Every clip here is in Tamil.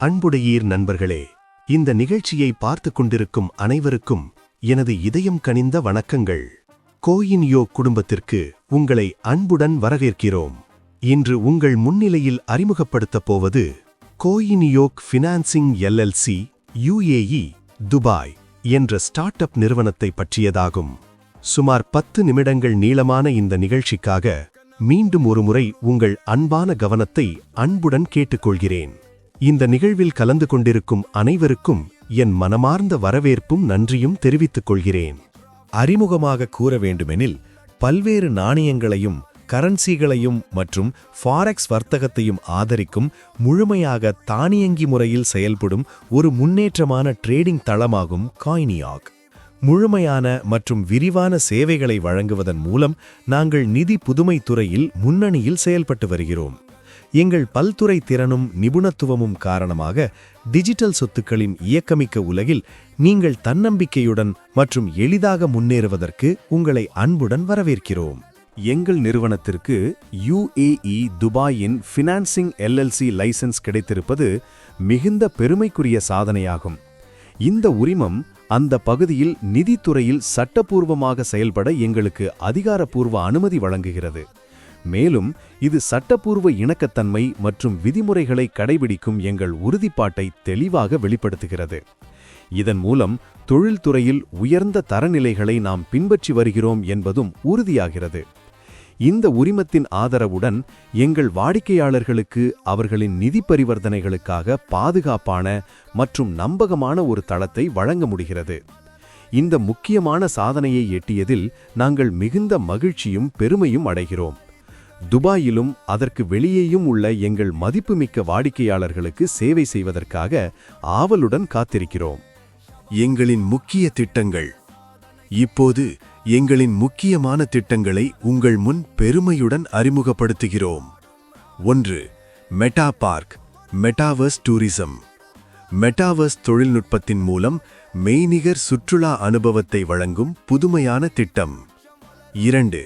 அன்புடையீர் நண்பர்களே இந்த நிகழ்ச்சியை பார்த்து கொண்டிருக்கும் அனைவருக்கும் எனது இதயம் கனிந்த வணக்கங்கள். கோயின்யோ குடும்பத்திற்கு உங்களை அன்புடன் வரவேற்கிறோம். இன்று உங்கள் முன்னிலையில் அறிமுகப்படுத்தப் போவது Coinyog financing LLC UAE Dubai என்ற ஸ்டார்ட் அப் நிறுவனத்தை பற்றியதாகும். சுமார் பத்து நிமிடங்கள் நீளமான இந்த நிகழ்ச்சிக்காக மீண்டும் ஒருமுறை உங்கள் அன்பான கவனத்தை அன்புடன் கேட்டுக்கொள்கிறேன். இந்த நிகழ்வில் கலந்து கொண்டிருக்கும் அனைவருக்கும் என் மனமார்ந்த வரவேற்பும் நன்றியும் தெரிவித்துக் கொள்கிறேன். அறிமுகமாக கூற வேண்டுமெனில் பல்வேறு நாணயங்களையும் கரன்சிகளையும் மற்றும் ஃபாரெக்ஸ் வர்த்தகத்தையும் ஆதரிக்கும் முழுமையாக தானியங்கி முறையில் செயல்படும் ஒரு முன்னேற்றமான ட்ரேடிங் தளமாகும் காய்னியாக் முழுமையான மற்றும் விரிவான சேவைகளை வழங்குவதன் மூலம் நாங்கள் நிதி புதுமை துறையில் முன்னணியில் செயல்பட்டு வருகிறோம். எங்கள் பல்துறை திறனும் நிபுணத்துவமும் காரணமாக டிஜிட்டல் சொத்துக்களின் இயக்கமிக்க உலகில் நீங்கள் தன்னம்பிக்கையுடன் மற்றும் எளிதாக முன்னேறுவதற்கு உங்களை அன்புடன் வரவேற்கிறோம். எங்கள் நிறுவனத்திற்கு யுஏஇ துபாயின் ஃபினான்சிங் எல்எல்சி லைசென்ஸ் கிடைத்திருப்பது மிகுந்த பெருமைக்குரிய சாதனையாகும். இந்த உரிமம் அந்த பகுதியில் நிதித்துறையில் சட்டப்பூர்வமாக செயல்பட எங்களுக்கு அதிகாரப்பூர்வ அனுமதி வழங்குகிறது. மேலும் இது சட்டப்பூர்வ இணக்கத்தன்மை மற்றும் விதிமுறைகளை கடைபிடிக்கும் எங்கள் உறுதிப்பாட்டை தெளிவாக வெளிப்படுத்துகிறது. இதன் மூலம் தொழில்துறையில் உயர்ந்த தரநிலைகளை நாம் பின்பற்றி வருகிறோம் என்பதும் உறுதியாகிறது. இந்த உரிமத்தின் ஆதரவுடன் எங்கள் வாடிக்கையாளர்களுக்கு அவர்களின் நிதி பரிவர்த்தனைகளுக்காக பாதுகாப்பான மற்றும் நம்பகமான ஒரு தளத்தை வழங்க முடிகிறது. இந்த முக்கியமான சாதனையை எட்டியதில் நாங்கள் மிகுந்த மகிழ்ச்சியும் பெருமையும் அடைகிறோம். துபாயிலும் அதற்கு வெளியேயும் உள்ள எங்கள் மதிப்புமிக்க வாடிக்கையாளர்களுக்கு சேவை செய்வதற்காக ஆவலுடன் காத்திருக்கிறோம். எங்களின் முக்கிய திட்டங்கள். இப்போது எங்களின் முக்கியமான திட்டங்களை உங்கள் முன் பெருமையுடன் அறிமுகப்படுத்துகிறோம். ஒன்று Meta Park metaverse tourism metaverse தொழில்நுட்பத்தின் மூலம் மெய்நிகர் சுற்றுலா அனுபவத்தை வழங்கும் புதுமையான திட்டம். இரண்டு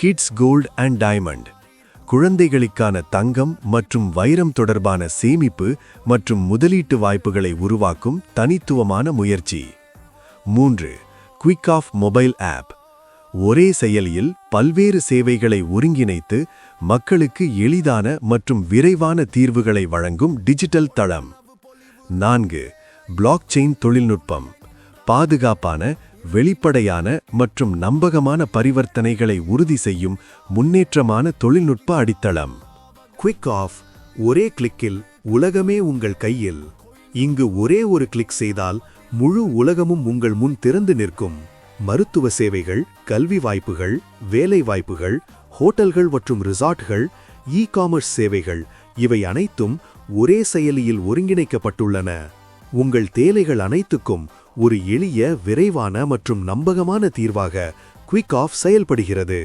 கிட்ஸ் கோல்ட் அண்ட் டைமண்ட். குழந்தைகளுக்கான தங்கம் மற்றும் வைரம் தொடர்பான சேமிப்பு மற்றும் முதலீட்டு வாய்ப்புகளை உருவாக்கும் தனித்துவமான முயற்சி. மூன்று குவிக் ஆஃப் மொபைல் ஆப் ஒரே செயலியில் பல்வேறு சேவைகளை ஒருங்கிணைத்து மக்களுக்கு எளிதான மற்றும் விரைவான தீர்வுகளை வழங்கும் டிஜிட்டல் தளம். நான்கு பிளாக் செயின் தொழில்நுட்பம். பாதுகாப்பான வெளிப்படையான மற்றும் நம்பகமான பரிவர்த்தனைகளை உறுதி செய்யும் முன்னேற்றமான தொழில்நுட்ப அடித்தளம். குவிக் ஆஃப் ஒரே கிளிக்கில் உலகமே உங்கள் கையில். இங்கு ஒரே ஒரு கிளிக் செய்தால் முழு உலகமும் உங்கள் முன் திறந்து நிற்கும். மருத்துவ சேவைகள் கல்வி வாய்ப்புகள் வேலை வாய்ப்புகள் ஹோட்டல்கள் மற்றும் ரிசார்ட்கள் இ காமர்ஸ் சேவைகள் இவை அனைத்தும் ஒரே செயலியில் ஒருங்கிணைக்கப்பட்டுள்ளன. உங்கள் தேலைகள் அனைத்துக்கும் ஒரு எளிய விரைவான மற்றும் நம்பகமான தீர்வாக குவிக் ஆஃப் செயல்படுகிறது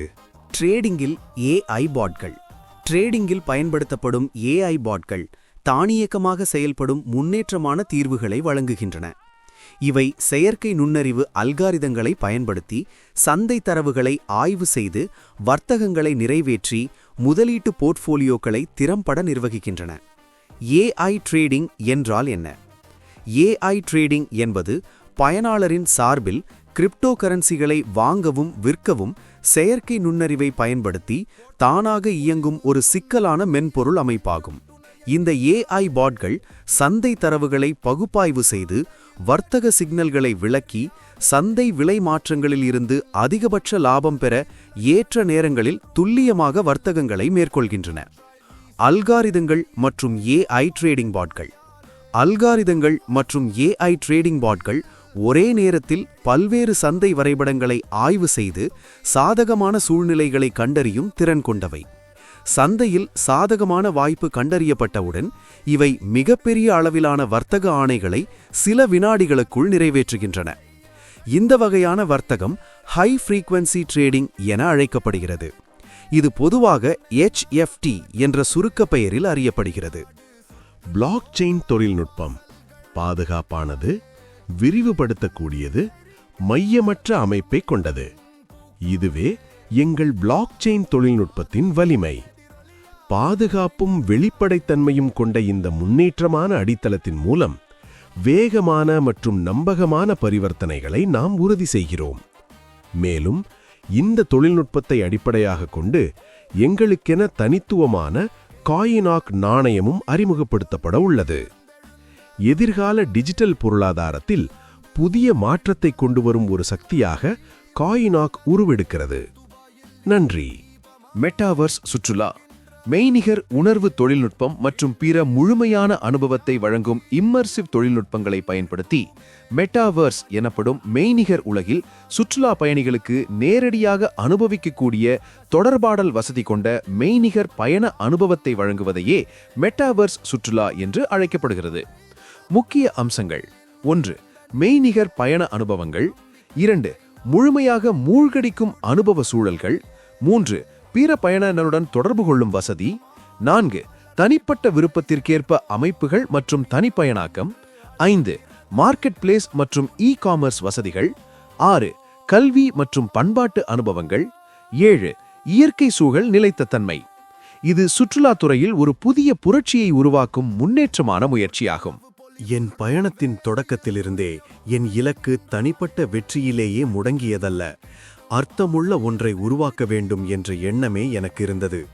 ட்ரேடிங்கில் ஏஐ பாட்கள் ட்ரேடிங்கில் பயன்படுத்தப்படும் ஏஐ பாட்கள் தானியக்கமாக செயல்படும் முன்னேற்றமான தீர்வுகளை வழங்குகின்றன. இவை செயற்கை நுண்ணறிவு அல்காரிதங்களை பயன்படுத்தி சந்தை தரவுகளை ஆய்வு செய்து வர்த்தகங்களை நிறைவேற்றி முதலீட்டு போர்ட்ஃபோலியோக்களை திறம்பட நிர்வகிக்கின்றன. ஏஐ ட்ரேடிங் என்றால் என்ன? ஏஐ ட்ரேடிங் என்பது பயனாளரின் சார்பில் கிரிப்டோ கரன்சிகளை வாங்கவும் விற்கவும் செயற்கை நுண்ணறிவை பயன்படுத்தி தானாக இயங்கும் ஒரு சிக்கலான மென்பொருள் அமைப்பாகும். இந்த ஏஐ பாட்கள் சந்தை தரவுகளை பகுப்பாய்வு செய்து வர்த்தக சிக்னல்களை விளக்கி சந்தை விலை மாற்றங்களில் இருந்து அதிகபட்ச லாபம் பெற ஏற்ற நேரங்களில் துல்லியமாக வர்த்தகங்களை மேற்கொள்கின்றன. அல்காரிதங்கள் மற்றும் ஏஐ ட்ரேடிங் பாட்கள். அல்காரிதங்கள் மற்றும் ஏஐ ட்ரேடிங் பாட்கள் ஒரே நேரத்தில் பல்வேறு சந்தை வரைபடங்களை ஆய்வு செய்து சாதகமான சூழ்நிலைகளை கண்டறியும் திறன் கொண்டவை. சந்தையில் சாதகமான வாய்ப்பு கண்டறியப்பட்டவுடன் இவை மிகப்பெரிய அளவிலான வர்த்தக ஆணைகளை சில வினாடிகளுக்குள் நிறைவேற்றுகின்றன. இந்த வகையான வர்த்தகம் ஹை ஃப்ரீக்வன்சி ட்ரேடிங் என அழைக்கப்படுகிறது. இது பொதுவாக HFT என்ற சுருக்க பெயரில் அறியப்படுகிறது. பிளாக் செயின் தொழில்நுட்பம் பாதுகாப்பானது விரிவுபடுத்தக்கூடியது மையமற்ற அமைப்பை கொண்டது. இதுவே எங்கள் பிளாக் செயின் தொழில்நுட்பத்தின் வலிமை. பாதுகாப்பும் வெளிப்படைத்தன்மையும் கொண்ட இந்த முன்னேற்றமான அடித்தளத்தின் மூலம் வேகமான மற்றும் நம்பகமான பரிவர்த்தனைகளை நாம் உறுதி செய்கிறோம். மேலும் இந்த தொழில்நுட்பத்தை அடிப்படையாக கொண்டு எங்களுக்கென தனித்துவமான காயினாக் நாணயமும் அறிமுகப்படுத்தப்பட உள்ளது. எதிர்கால டிஜிட்டல் பொருளாதாரத்தில் புதிய மாற்றத்தை கொண்டு வரும் ஒரு சக்தியாக காயினாக் உருவெடுக்கிறது. நன்றி. மெட்டாவர்ஸ் சுற்றுலா. மெய்நிகர் உணர்வு தொழில்நுட்பம் மற்றும் பிற முழுமையான அனுபவத்தை வழங்கும் இம்மர்சிவ் தொழில்நுட்பங்களை பயன்படுத்தி மெட்டாவர்ஸ் எனப்படும் மெய்நிகர் உலகில் சுற்றுலா பயணிகளுக்கு நேரடியாக அனுபவிக்கக்கூடிய தொடர்பாடல் வசதி கொண்ட மெய்நிகர் பயண அனுபவத்தை வழங்குவதையே மெட்டாவர்ஸ் சுற்றுலா என்று அழைக்கப்படுகிறது. முக்கிய அம்சங்கள். ஒன்று மெய்நிகர் பயண அனுபவங்கள். இரண்டு முழுமையாக மூழ்கடிக்கும் அனுபவ சூழல்கள். மூன்று பிற பயணங்களுடன் தொடர்பு கொள்ளும் வசதி. நான்கு தனிப்பட்ட விருப்பத்திற்கேற்ப அமைப்புகள் மற்றும் தனிப்பயனாக்கம். ஐந்து மார்க்கெட் பிளேஸ் மற்றும் இ காமர்ஸ் வசதிகள். ஆறு கல்வி மற்றும் பண்பாட்டு அனுபவங்கள். ஏழு இயற்கை சூழல் நிலைத்த தன்மை. இது சுற்றுலாத்துறையில் ஒரு புதிய புரட்சியை உருவாக்கும் முன்னேற்றமான முயற்சியாகும். என் பயணத்தின் தொடக்கத்திலிருந்தே என் இலக்கு தனிப்பட்ட வெற்றியிலேயே முடங்கியதல்ல. அர்த்தமுள்ள ஒன்றை உருவாக்க வேண்டும் என்ற எண்ணமே எனக்கு இருந்தது.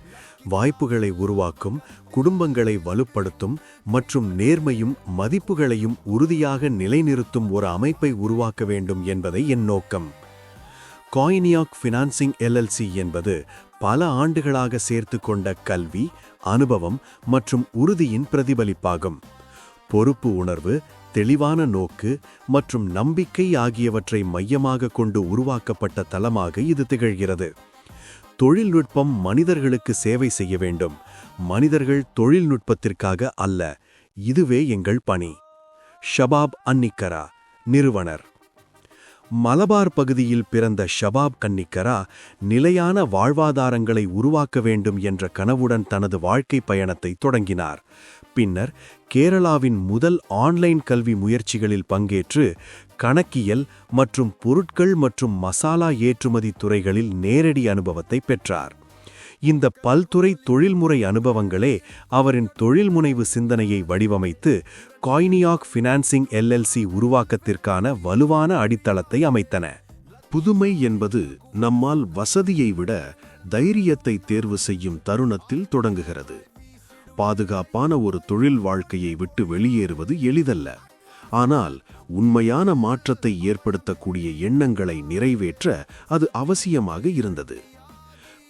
வாய்ப்புகளை உருவாக்கும் குடும்பங்களை வலுப்படுத்தும் மற்றும் நேர்மையும் மதிப்புகளையும் உறுதியாக நிலைநிறுத்தும் ஒரு அமைப்பை உருவாக்க வேண்டும் என்பதை என் நோக்கம். காயினியாக் ஃபினான்சிங் எல்எல்சி என்பது பல ஆண்டுகளாக சேர்த்து கொண்ட கல்வி அனுபவம் மற்றும் உறுதியின் பிரதிபலிப்பாகும். பொறுப்பு உணர்வு தெளிவான நோக்கு மற்றும் நம்பிக்கை ஆகியவற்றை மையமாக கொண்டு உருவாக்கப்பட்ட தளமாக இது திகழ்கிறது. தொழில்நுட்பம் மனிதர்களுக்கு சேவை செய்ய வேண்டும். மனிதர்கள் தொழில்நுட்பத்திற்காக அல்ல இதுவே எங்கள் பணி. ஷபாப் அன்னிக்கரா நிறுவனர். மலபார் பகுதியில் பிறந்த ஷபாப் கன்னிக்கரா நிலையான வாழ்வாதாரங்களை உருவாக்க வேண்டும் என்ற கனவுடன் தனது வாழ்க்கை பயணத்தை தொடங்கினார். பின்னர் கேரளாவின் முதல் ஆன்லைன் கல்வி முயற்சிகளில் பங்கேற்று கணக்கியல் மற்றும் பொருட்கள் மற்றும் மசாலா ஏற்றுமதி துறைகளில் நேரடி அனுபவத்தை பெற்றார். இந்த பல்துறை தொழில்முறை அனுபவங்களே அவரின் தொழில்முனைவு சிந்தனையை வடிவமைத்து காய்னியாக் ஃபினான்சிங் எல்எல்சி உருவாக்கத்திற்கான வலுவான அடித்தளத்தை அமைத்தன. புதுமை என்பது நம்மால் வசதியை விட தைரியத்தை தேர்வு செய்யும் தருணத்தில் தொடங்குகிறது. பாதுகாப்பான ஒரு தொழில் வாழ்க்கையை விட்டு வெளியேறுவது எளிதல்ல. ஆனால் உண்மையான மாற்றத்தை ஏற்படுத்தக்கூடிய எண்ணங்களை நிறைவேற்ற அது அவசியமாக இருந்தது.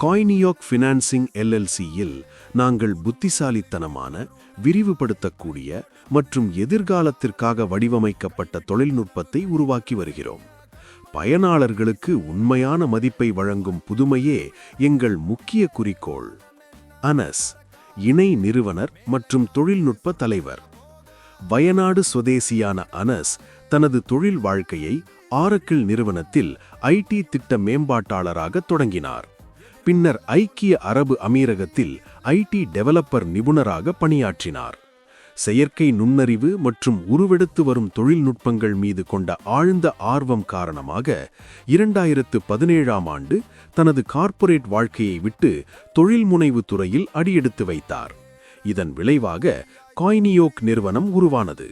காய்னியோக் ஃபினான்சிங் எல்எல்சியில் நாங்கள் புத்திசாலித்தனமான விரிவுபடுத்தக்கூடிய மற்றும் எதிர்காலத்திற்காக வடிவமைக்கப்பட்ட தொழில்நுட்பத்தை உருவாக்கி வருகிறோம். பயனாளர்களுக்கு உண்மையான மதிப்பை வழங்கும் புதுமையே எங்கள் முக்கிய குறிக்கோள். அனஸ் இணை நிறுவனர் மற்றும் தொழில்நுட்ப தலைவர். வயநாடு சுதேசியான அனஸ் தனது தொழில் வாழ்க்கையை ஆரக்கிள் நிறுவனத்தில் ஐடி திட்ட மேம்பாட்டாளராக தொடங்கினார். பின்னர் ஐக்கிய அரபு அமீரகத்தில் ஐடி டெவலப்பர் நிபுணராக பணியாற்றினார். செயற்கை நுண்ணறிவு மற்றும் உருவெடுத்து வரும் தொழில்நுட்பங்கள் மீது கொண்ட ஆழ்ந்த ஆர்வம் காரணமாக இரண்டாயிரத்து பதினேழாம் ஆண்டு தனது கார்ப்பரேட் வாழ்க்கையை விட்டு தொழில்முனைவு துறையில் அடியெடுத்து வைத்தார். இதன் விளைவாக காய்னியோக் நிறுவனம் உருவானது.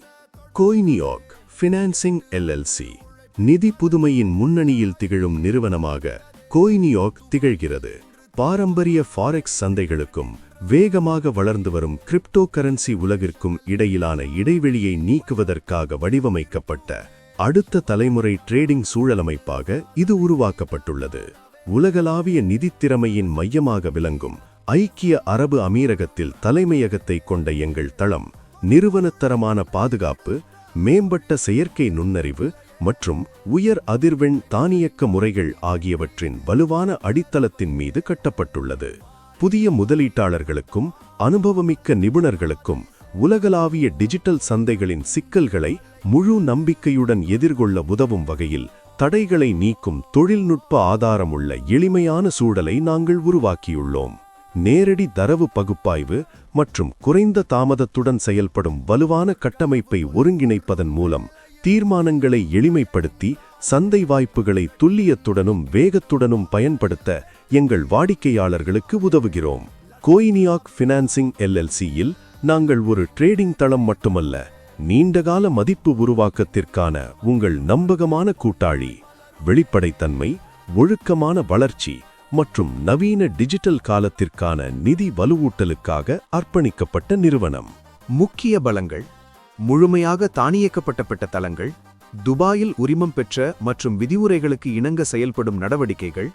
கோய்னியோக் ஃபினான்சிங் எல்எல்சி நிதி புதுமையின் முன்னணியில் திகழும் நிறுவனமாக கோய்னியோக் திகழ்கிறது. பாரம்பரிய ஃபாரெக்ஸ் சந்தைகளுக்கும் வேகமாக வளர்ந்து வரும் கிரிப்டோ கரன்சி உலகிற்கும் இடையிலான இடைவெளியை நீக்குவதற்காக வடிவமைக்கப்பட்ட அடுத்த தலைமுறை ட்ரேடிங் சூழலமைப்பாக இது உருவாக்கப்பட்டுள்ளது. உலகளாவிய நிதித்திறமையின் மையமாக விளங்கும் ஐக்கிய அரபு அமீரகத்தில் தலைமையகத்தை கொண்ட எங்கள் தளம் நிறுவனத்தரமான பாதுகாப்பு மேம்பட்ட செயற்கை நுண்ணறிவு மற்றும் உயர் அதிர்வெண் தானியக்க முறைகள் ஆகியவற்றின் வலுவான அடித்தளத்தின் மீது கட்டப்பட்டுள்ளது. புதிய முதலீட்டாளர்களுக்கும் அனுபவமிக்க நிபுணர்களுக்கும் உலகளாவிய டிஜிட்டல் சந்தைகளின் சிக்கல்களை முழு நம்பிக்கையுடன் எதிர்கொள்ள உதவும் வகையில் தடைகளை நீக்கும் தொழில்நுட்ப ஆதாரமுள்ள எளிமையான சூழலை நாங்கள் உருவாக்கியுள்ளோம். நேரடி தரவு பகுப்பாய்வு மற்றும் குறைந்த தாமதத்துடன் செயல்படும் வலுவான கட்டமைப்பை ஒருங்கிணைப்பதன் மூலம் தீர்மானங்களை எளிமைப்படுத்தி சந்தை வாய்ப்புகளை துல்லியத்துடனும் வேகத்துடனும் பயன்படுத்த எங்கள் வாடிக்கையாளர்களுக்கு உதவுகிறோம். கோயினியாக் ஃபினான்சிங் எல்எல்சியில் நாங்கள் ஒரு ட்ரேடிங் தளம் மட்டுமல்ல நீண்டகால மதிப்பு உருவாக்கத்திற்கான உங்கள் நம்பகமான கூட்டாளி வெளிப்படைத்தன்மை ஒழுக்கமான வளர்ச்சி மற்றும் நவீன டிஜிட்டல் காலத்திற்கான நிதி வலுவூட்டலுக்காக அர்ப்பணிக்கப்பட்ட நிறுவனம். முக்கிய பலங்கள் முழுமையாக தானியக்கப்பட்டப்பட்ட தளங்கள் துபாயில் உரிமம் பெற்ற மற்றும் விதிமுறைகளுக்கு இணங்க செயல்படும் நடவடிக்கைகள்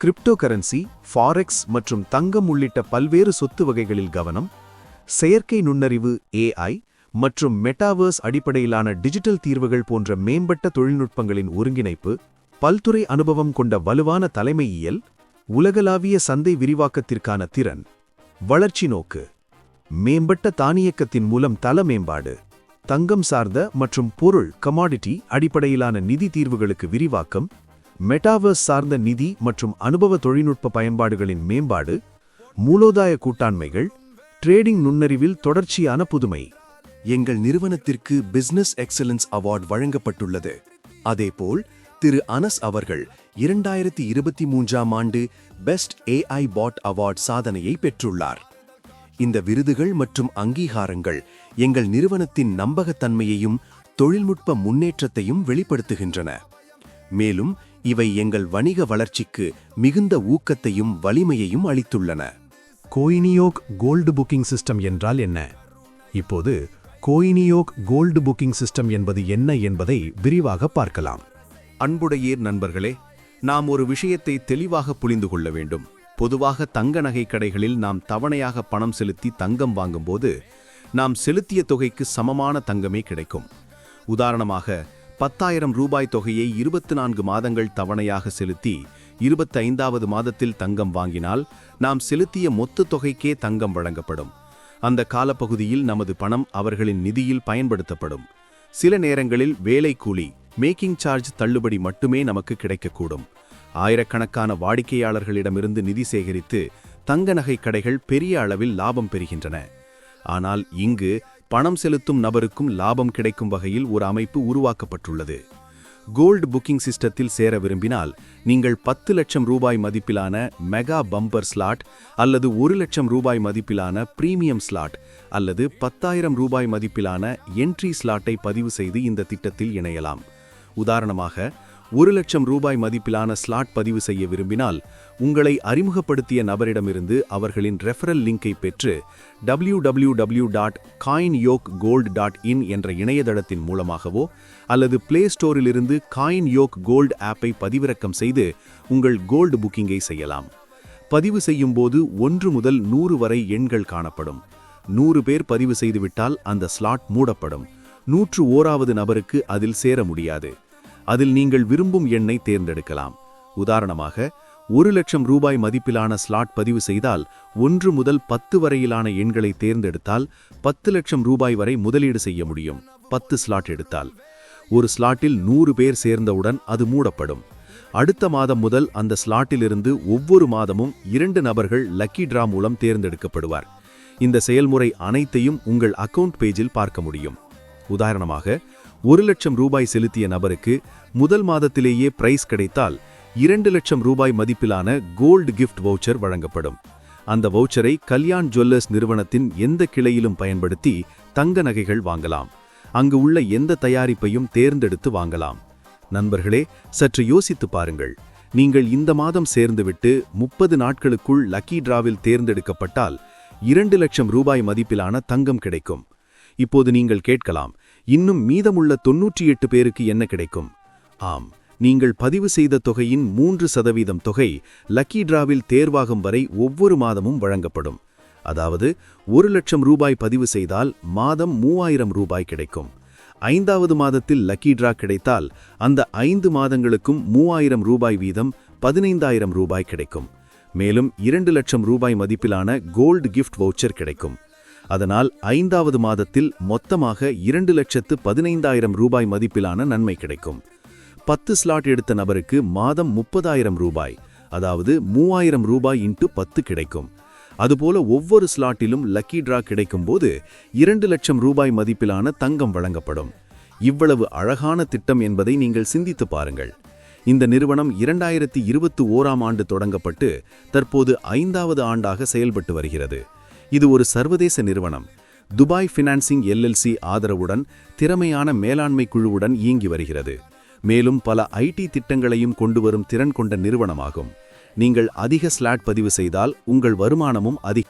கிரிப்டோ கரன்சி ஃபாரெக்ஸ் மற்றும் தங்கம் உள்ளிட்ட பல்வேறு சொத்து வகைகளில் கவனம் செயற்கை நுண்ணறிவு ஏஐ மற்றும் மெட்டாவர்ஸ் அடிப்படையிலான டிஜிட்டல் தீர்வுகள் போன்ற மேம்பட்ட தொழில்நுட்பங்களின் ஒருங்கிணைப்பு பல்துறை அனுபவம் கொண்ட வலுவான தலைமையியல் உலகளாவிய சந்தை விரிவாக்கத்திற்கான திறன் வளர்ச்சி நோக்கு மேம்பட்ட தானியக்கத்தின் மூலம் தல மேம்பாடு. தங்கம் சார்ந்த மற்றும் பொருள் கமாடிட்டி அடிப்படையிலான நிதி தீர்வுகளுக்கு விரிவாக்கம் மெட்டாவர்ஸ் சார்ந்த நிதி மற்றும் அனுபவ தொழில்நுட்ப பயன்பாடுகளின் மேம்பாடு மூலோதாய கூட்டாண்மைகள் ட்ரேடிங் நுண்ணறிவில் தொடர்ச்சியான புதுமை. எங்கள் நிறுவனத்திற்கு பிசினஸ் எக்ஸலன்ஸ் அவார்டு வழங்கப்பட்டுள்ளது. அதேபோல் திரு அனஸ் அவர்கள் இரண்டாயிரத்தி இருபத்தி மூன்றாம் ஆண்டு பெஸ்ட் ஏஐ பாட் அவார்ட் சாதனையை பெற்றுள்ளார். இந்த விருதுகள் மற்றும் அங்கீகாரங்கள் எங்கள் நிறுவனத்தின் நம்பகத்தன்மையையும் தொழில்நுட்ப முன்னேற்றத்தையும் வெளிப்படுத்துகின்றன. மேலும் இவை எங்கள் வணிக வளர்ச்சிக்கு மிகுந்த ஊக்கத்தையும் வலிமையையும் அளித்துள்ளன. கோயினியோக் கோல்டு புக்கிங் சிஸ்டம் என்றால் என்ன? இப்போது கோயினியோக் கோல்டு புக்கிங் சிஸ்டம் என்பது என்ன என்பதை விரிவாக பார்க்கலாம். அன்புடையீர் நண்பர்களே நாம் ஒரு விஷயத்தை தெளிவாக புரிந்து கொள்ள வேண்டும். பொதுவாக தங்க நகை கடைகளில் நாம் தவணையாக பணம் செலுத்தி தங்கம் வாங்கும்போது நாம் செலுத்திய தொகைக்கு சமமான தங்கமே கிடைக்கும். உதாரணமாக பத்தாயிரம் ரூபாய் தொகையை இருபத்து நான்கு மாதங்கள் தவணையாக செலுத்தி இருபத்தைந்தாவது மாதத்தில் தங்கம் வாங்கினால் நாம் செலுத்திய மொத்த தொகைக்கே தங்கம் வழங்கப்படும். அந்த காலப்பகுதியில் நமது பணம் அவர்களின் நிதியில் பயன்படுத்தப்படும். சில நேரங்களில் வேலை கூலி மேக்கிங் சார்ஜ் தள்ளுபடி மட்டுமே நமக்கு கிடைக்கக்கூடும். ஆயிரக்கணக்கான வாடிக்கையாளர்களிடமிருந்து நிதி சேகரித்து தங்க நகை கடைகள் பெரிய அளவில் லாபம் பெறுகின்றன. ஆனால் இங்கு பணம் செலுத்தும் நபருக்கும் லாபம் கிடைக்கும் வகையில் ஒரு அமைப்பு உருவாக்கப்பட்டுள்ளது. கோல்டு புக்கிங் சிஸ்டத்தில் சேர விரும்பினால் நீங்கள் பத்து லட்சம் ரூபாய் மதிப்பிலான மெகா பம்பர் ஸ்லாட் அல்லது ஒரு லட்சம் ரூபாய் மதிப்பிலான பிரீமியம் ஸ்லாட் அல்லது பத்தாயிரம் ரூபாய் மதிப்பிலான என்ட்ரி ஸ்லாட்டை பதிவு செய்து இந்த திட்டத்தில் இணையலாம். உதாரணமாக ஒரு லட்சம் ரூபாய் மதிப்பிலான ஸ்லாட் பதிவு செய்ய விரும்பினால் உங்களை அறிமுகப்படுத்திய நபரிடமிருந்து அவர்களின் ரெஃபரல் லிங்கை பெற்று W W W dot coin Yog gold dot in என்ற இணையதளத்தின் மூலமாகவோ அல்லது பிளே ஸ்டோரிலிருந்து காயின் யோக் கோல்டு ஆப்பை பதிவிறக்கம் செய்து உங்கள் கோல்டு புக்கிங்கை செய்யலாம். பதிவு செய்யும் போது ஒன்று முதல் நூறு வரை எண்கள் காணப்படும். நூறு பேர் பதிவு செய்துவிட்டால் அந்த ஸ்லாட் மூடப்படும். நூற்று ஓராவது நபருக்கு அதில் சேர முடியாது. அதில் நீங்கள் விரும்பும் எண்ணை தேர்ந்தெடுக்கலாம். உதாரணமாக ஒரு லட்சம் ரூபாய் மதிப்பிலான ஸ்லாட் பதிவு செய்தால் ஒன்று முதல் பத்து வரையிலான எண்களை தேர்ந்தெடுத்தால் பத்து லட்சம் ரூபாய் வரை முதலீடு செய்ய முடியும். பத்து ஸ்லாட் எடுத்தால். ஒரு ஸ்லாட்டில் நூறு பேர் சேர்ந்தவுடன் அது மூடப்படும். அடுத்த மாதம் முதல் அந்த ஸ்லாட்டிலிருந்து ஒவ்வொரு மாதமும் இரண்டு நபர்கள் லக்கி டிரா மூலம் தேர்ந்தெடுக்கப்படுவார். இந்த செயல்முறை அனைத்தையும் உங்கள் அக்கவுண்ட் பேஜில் பார்க்க முடியும். உதாரணமாக ஒரு லட்சம் ரூபாய் செலுத்திய நபருக்கு முதல் மாதத்திலேயே பிரைஸ் கிடைத்தால் இரண்டு லட்சம் ரூபாய் மதிப்பிலான கோல்டு கிஃப்ட் வவுச்சர் வழங்கப்படும். அந்த வவுச்சரை கல்யாண் ஜுவல்லர்ஸ் நிறுவனத்தின் எந்த கிளையிலும் பயன்படுத்தி தங்க நகைகள் வாங்கலாம். அங்கு உள்ள எந்த தயாரிப்பையும் தேர்ந்தெடுத்து வாங்கலாம். நண்பர்களே சற்று யோசித்து பாருங்கள். நீங்கள் இந்த மாதம் சேர்ந்துவிட்டு முப்பது நாட்களுக்குள் லக்கி டிராவில் தேர்ந்தெடுக்கப்பட்டால் இரண்டு லட்சம் ரூபாய் மதிப்பிலான தங்கம் கிடைக்கும். இப்போது நீங்கள் கேட்கலாம் இன்னும் மீதமுள்ள தொன்னூற்றி எட்டு பேருக்கு என்ன கிடைக்கும்? ஆம் நீங்கள் பதிவு செய்த தொகையின் மூன்று சதவீதம் தொகை லக்கி டிராவில் தேர்வாகும் வரை ஒவ்வொரு மாதமும் வழங்கப்படும். அதாவது ஒரு லட்சம் ரூபாய் பதிவு செய்தால் மாதம் மூவாயிரம் ரூபாய் கிடைக்கும். ஐந்தாவது மாதத்தில் லக்கி டிரா கிடைத்தால் அந்த ஐந்து மாதங்களுக்கும் மூவாயிரம் ரூபாய் வீதம் பதினைந்தாயிரம் ரூபாய் கிடைக்கும். மேலும் இரண்டு லட்சம் ரூபாய் மதிப்பிலான கோல்டு கிஃப்ட் வவுச்சர் கிடைக்கும். அதனால் ஐந்தாவது மாதத்தில் மொத்தமாக இரண்டு லட்சத்து பதினைந்தாயிரம் ரூபாய் மதிப்பிலான நன்மை கிடைக்கும். பத்து ஸ்லாட் எடுத்த நபருக்கு மாதம் முப்பதாயிரம் ரூபாய் அதாவது மூவாயிரம் ரூபாய் இன்ட்டு பத்து கிடைக்கும். அதுபோல ஒவ்வொரு ஸ்லாட்டிலும் லக்கி டிரா கிடைக்கும்போது இரண்டு லட்சம் ரூபாய் மதிப்பிலான தங்கம் வழங்கப்படும். இவ்வளவு அழகான திட்டம் என்பதை நீங்கள் சிந்தித்து பாருங்கள். இந்த நிறுவனம் இரண்டாயிரத்தி இருபத்தி ஓராம் ஆண்டு தொடங்கப்பட்டு தற்போது ஐந்தாவது ஆண்டாக செயல்பட்டு வருகிறது. இது ஒரு சர்வதேச நிறுவனம். துபாய் ஃபினான்சிங் எல்எல்சி ஆதரவுடன் திறமையான மேலாண்மை குழுவுடன் இயங்கி வருகிறது. மேலும் பல ஐடி திட்டங்களையும் கொண்டு வரும் திறன் கொண்ட நிறுவனமாகும். நீங்கள் அதிக ஸ்லாட் பதிவு செய்தால் உங்கள் வருமானமும் அதிக